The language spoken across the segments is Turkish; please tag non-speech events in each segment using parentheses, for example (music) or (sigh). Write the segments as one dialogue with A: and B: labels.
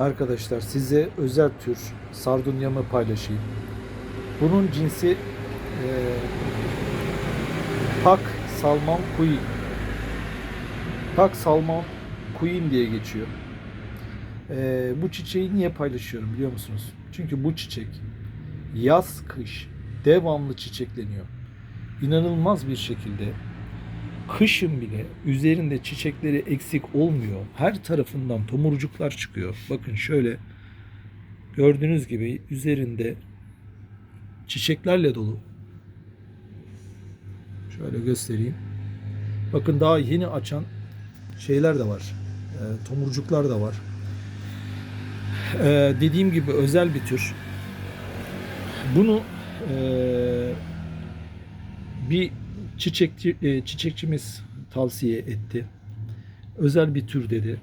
A: Arkadaşlar size özel tür sardunyamı paylaşayım. Bunun cinsi eee Pak Salman Queen. Pak Salman Queen diye geçiyor. Eee, bu çiçeği niye paylaşıyorum biliyor musunuz? Çünkü bu çiçek yaz kış devamlı çiçekleniyor. İnanılmaz bir şekilde kışın bile üzerinde çiçekleri eksik olmuyor. Her tarafından tomurcuklar çıkıyor. Bakın şöyle gördüğünüz gibi üzerinde çiçeklerle dolu. Şöyle göstereyim. Bakın daha yeni açan şeyler de var. E, tomurcuklar da var. E, dediğim gibi özel bir tür. Bunu e, bir çiçekçi e, çiçekçimiz tavsiye etti. Özel bir tür dedi.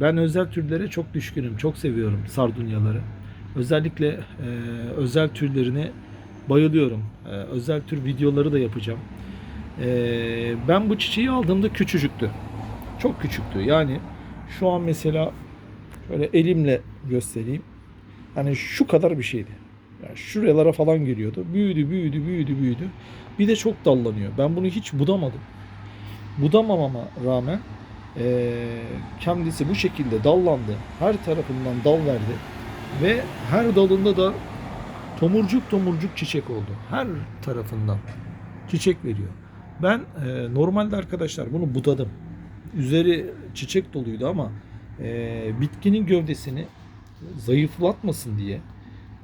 A: Ben özel türlere çok düşkünüm. Çok seviyorum sardunyaları. Özellikle e, özel türlerine bayılıyorum. E, özel tür videoları da yapacağım. E, ben bu çiçeği aldığımda küçücüktü. Çok küçüktü. Yani şu an mesela şöyle elimle göstereyim. Hani şu kadar bir şeydi. Yani şuralara falan geliyordu. Büyüdü, büyüdü, büyüdü, büyüdü. Bir de çok dallanıyor. Ben bunu hiç budamadım. Budamamama rağmen eee, kendisi bu şekilde dallandı. Her tarafından dal verdi. Ve her dalında da tomurcuk tomurcuk çiçek oldu. Her tarafından çiçek veriyor. Ben eee, normalde arkadaşlar bunu budadım. Üzeri çiçek doluydu ama eee, bitkinin gövdesini zayıflatmasın diye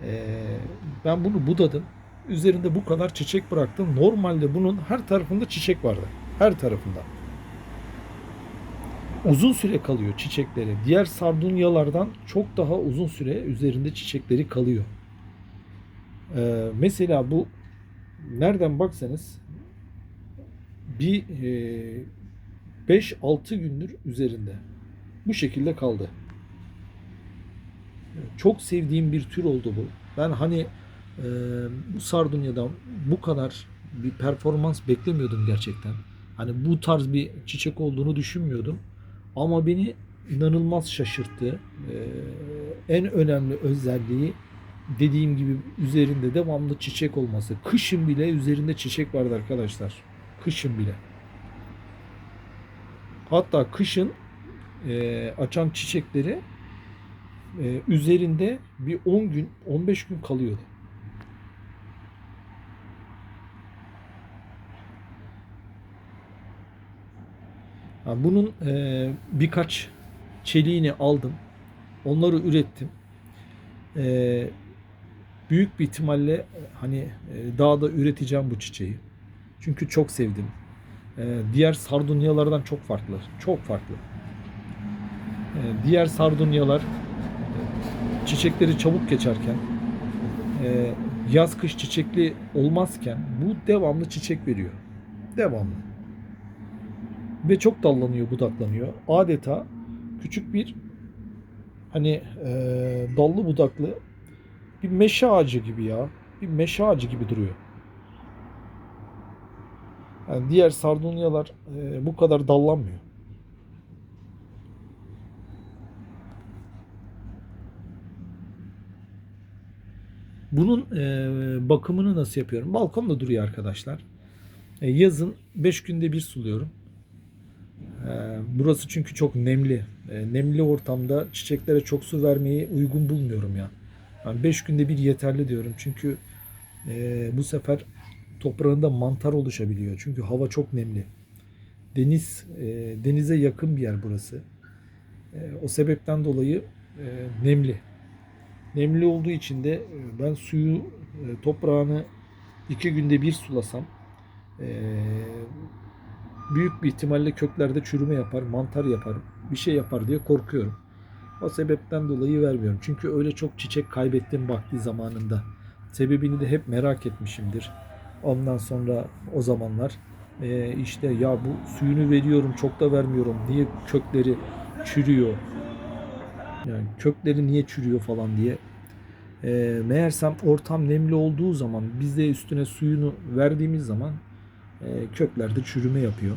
A: eee, ben bunu budadım üzerinde bu kadar çiçek bıraktım. Normalde bunun her tarafında çiçek vardı. Her tarafında. Uzun süre kalıyor çiçekleri. Diğer sardunyalardan çok daha uzun süre üzerinde çiçekleri kalıyor. Ee, mesela bu nereden baksanız bir e, 5-6 gündür üzerinde. Bu şekilde kaldı. Çok sevdiğim bir tür oldu bu. Ben hani ee, bu Sardunya'dan bu kadar bir performans beklemiyordum gerçekten. Hani bu tarz bir çiçek olduğunu düşünmüyordum. Ama beni inanılmaz şaşırttı. Ee, en önemli özelliği dediğim gibi üzerinde devamlı çiçek olması. Kışın bile üzerinde çiçek vardı arkadaşlar. Kışın bile. Hatta kışın e, açan çiçekleri e, üzerinde bir 10 gün 15 gün kalıyordu. Ha, Bunun e, birkaç çeliğini aldım. Onları ürettim. E, büyük bir ihtimalle e, hani e, daha da üreteceğim bu çiçeği. Çünkü çok sevdim. E, diğer sardunyalardan çok farklı. Çok farklı. E, diğer sardunyalar çiçekleri çabuk geçerken e, yaz kış çiçekli olmazken bu devamlı çiçek veriyor. Devamlı ve çok dallanıyor, budaklanıyor. Adeta küçük bir hani e, dallı budaklı bir meşe ağacı gibi ya. Bir meşe ağacı gibi duruyor. Yani diğer sardunyalar e, bu kadar dallanmıyor. Bunun e, bakımını nasıl yapıyorum? Balkonda duruyor arkadaşlar. E, yazın 5 günde bir suluyorum. Ee, Burası çünkü çok nemli. Ee, Nemli ortamda çiçeklere çok su vermeyi uygun bulmuyorum ya. Yani 5 günde bir yeterli diyorum. Çünkü e, bu sefer toprağında mantar oluşabiliyor. Çünkü hava çok nemli. Deniz e, denize yakın bir yer burası. E, o sebepten dolayı e, nemli. Nemli olduğu için de e, ben suyu e, toprağını iki günde bir sulasam e, büyük bir ihtimalle köklerde çürüme yapar, mantar yapar, bir şey yapar diye korkuyorum. O sebepten dolayı vermiyorum. Çünkü öyle çok çiçek kaybettim vakti zamanında. Sebebini de hep merak etmişimdir. Ondan sonra o zamanlar işte ya bu suyunu veriyorum çok da vermiyorum. Niye kökleri çürüyor? Yani kökleri niye çürüyor falan diye. E, meğersem ortam nemli olduğu zaman biz de üstüne suyunu verdiğimiz zaman e, köklerde çürüme yapıyor.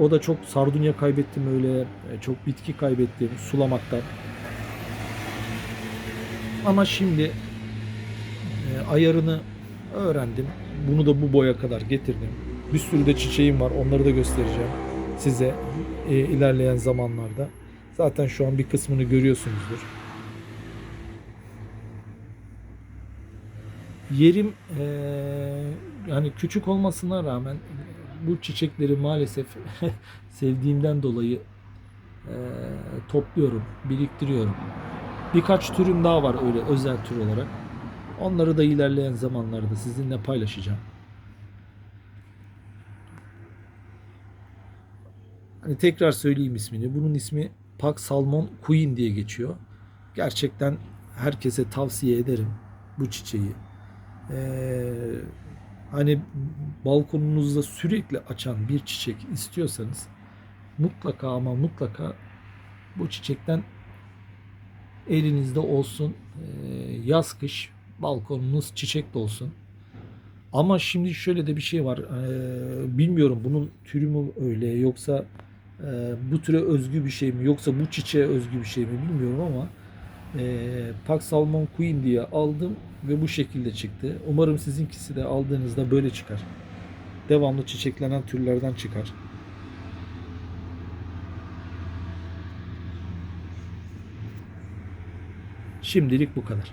A: O da çok sardunya kaybettim öyle, e, çok bitki kaybettim sulamaktan. Ama şimdi e, ayarını öğrendim. Bunu da bu boya kadar getirdim. Bir sürü de çiçeğim var. Onları da göstereceğim size e, ilerleyen zamanlarda. Zaten şu an bir kısmını görüyorsunuzdur. Yerim e, yani küçük olmasına rağmen bu çiçekleri maalesef (laughs) sevdiğimden dolayı e, topluyorum, biriktiriyorum. Birkaç türüm daha var öyle özel tür olarak. Onları da ilerleyen zamanlarda sizinle paylaşacağım. Hani tekrar söyleyeyim ismini. Bunun ismi Pak Salmon Queen diye geçiyor. Gerçekten herkese tavsiye ederim bu çiçeği. Ee, hani balkonunuzda sürekli açan bir çiçek istiyorsanız mutlaka ama mutlaka bu çiçekten elinizde olsun. Ee, yaz kış balkonunuz çiçek olsun. Ama şimdi şöyle de bir şey var. Ee, bilmiyorum bunun türü mü öyle yoksa e, bu türe özgü bir şey mi yoksa bu çiçeğe özgü bir şey mi bilmiyorum ama e, Pax Salmon Queen diye aldım ve bu şekilde çıktı. Umarım sizinkisi de aldığınızda böyle çıkar. Devamlı çiçeklenen türlerden çıkar. Şimdilik bu kadar.